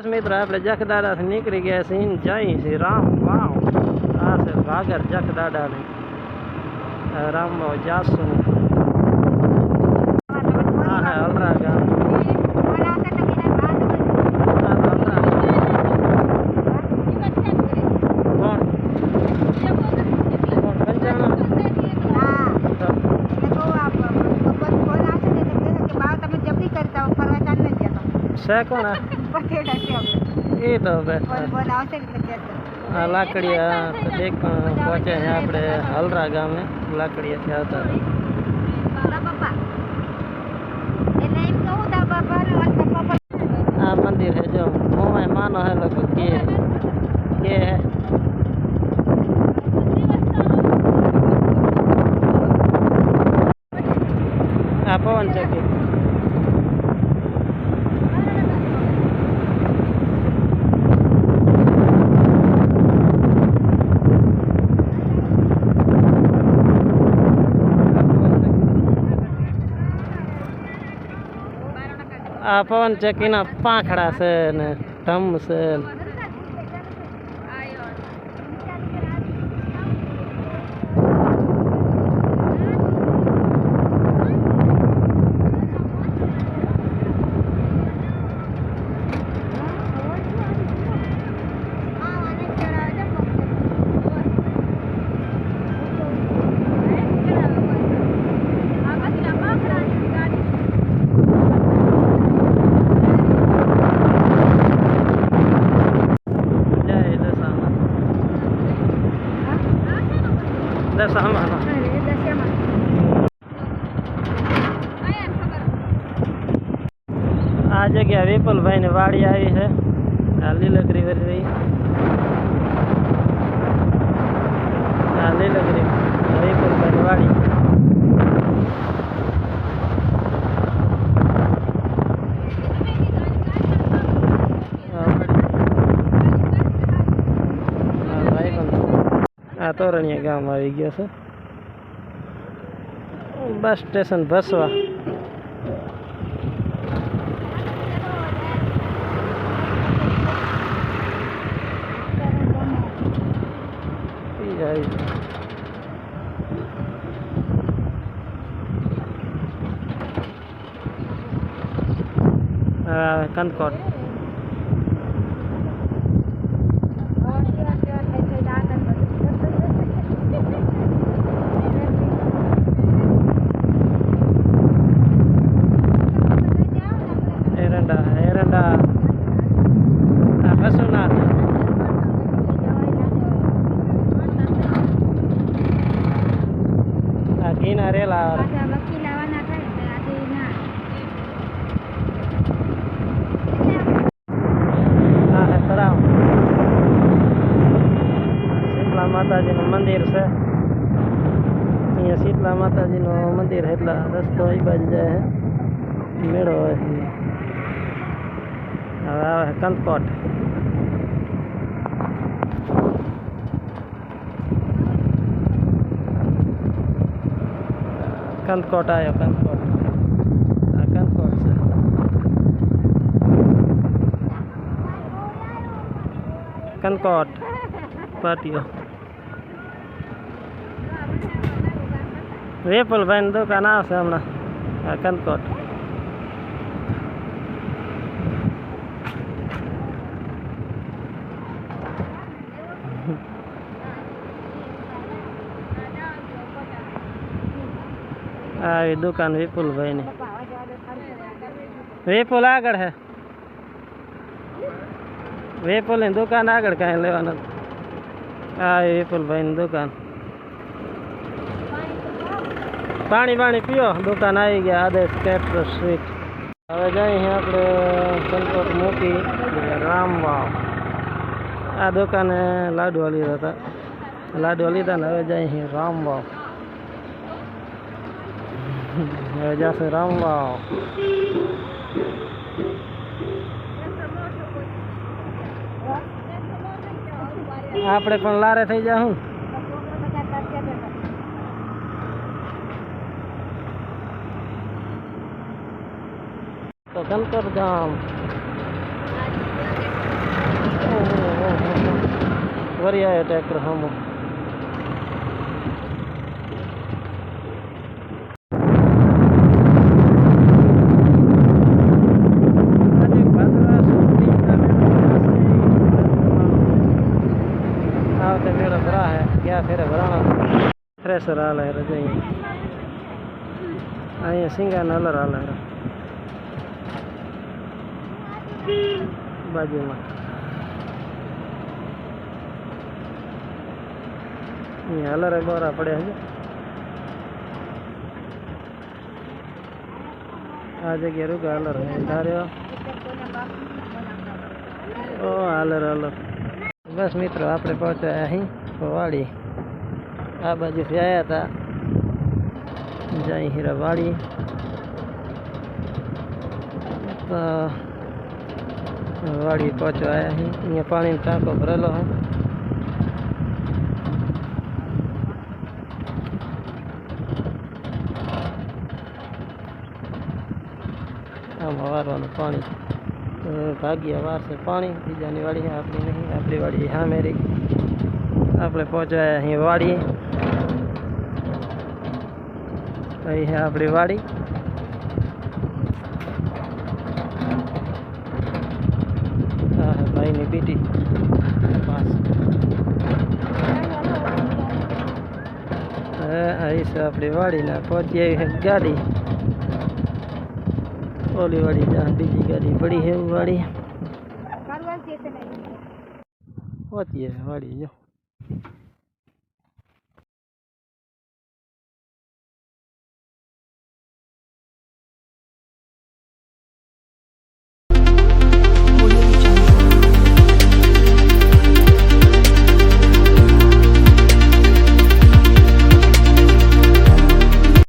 મિત્રો આપણે જખદાડાથી નીકળી ગયા છીએ જઈ છીએ રામ વાવ આ છે વાગર જખદાડાની રામ વાવ જાસુ આ હે હલરા ગામ છે કોણ? એ તો હવે આ લાકડીયા તો દેખ પણ પહોંચે છે આપણે હલરા ગામે લાકડીયાથી આવતા આ મંદિર છે જો મોમાય માનો હે લોકો કે કે હે આ પવન ચક્કી આ પવન ચક્કીના પાંખડા છે ને ધમ છે ને દશામાં. આ જગ્યા વિપુલભાઈ ને વાડી આવી છે. આ લીલગરી વરી આ આ તોરણીયા ગામ આવી ગયો છે બસ સ્ટેશન ભસવા ઈ આવી ગયો. હવે આવે કનકોટ એરંડા એરંડા આ બસુનાથ આ ઘીના રેલા આ હે તળાવ શીતલા માતાજીનું મંદિર છે અહીંયા શીતલા માતાજીનું મંદિર છે એટલે રસ્તો એ બાજુ જાય છે મેળો હોય căn cột, căn cột à, dạ, yeah, căn cột, Concorde dạ, Concorde dạ. ayo Concorde Concorde Concorde patio Ripple van xem nào. Căn cột આવી દુકાન વિપુલભાઈની. વિપુલ આગળ હે. વિપુલની દુકાન આગળ કાંઈ લેવાનું આ વિપુલભાઈની દુકાન. પાણી પાણી પીઓ. દુકાન આવી ગયા. આદેશ કેટર સ્વીટ. હવે જઈએ આપણે સંતોષ મૂકી. રામવાવ. આ દુકાને લાડવા લીધા હતા. લાડવા લીધા ને હવે જઈએ રામવાવ. હવે જશે રામવાવ આપણે પણ લારે થઈ જાઉં તો કંકર ગામ વરિયા ટ્રેક્ટર હમો આવતે મેળો ભરા હે, ગયા ફેરે ભરાણા ફ્રેશર હાલે રજા અહીંયા. અહીંયા સિંગા નલર હાલે બાજુમાં. અહીંયા હલરે બોરા પડ્યા છે. આ જગ્યા રૂકા હલર ધાર્યો. ઓ હાલર હાલર બસ મિત્રો આપણે પહોંચ્યા અહીં વાડી આ બાજુથી આવ્યા હતા જય હીરા વાડી તો વાડી પહોંચવા આવ્યા અહીં અહીંયા પાણીનો ટાંકો ભરેલો હે આમ વારવાનું પાણી તો ભાગ્ય વારસે પાણી, બીજાની વાડી આપણી નહીં, આપણી વાડી હા મેરી. આપણે પહોંચાયા અહીં વાડી. અહીં છે આપણી વાડી. હા ભાઈની પીટી પાસ. હા અહીં છે આપણી વાડીને, પહોંચી આવી ગાડી. ઓલી વાળી જા બીજી ગાડી પડી છે વાળી પહોંચીએ વાડી જો.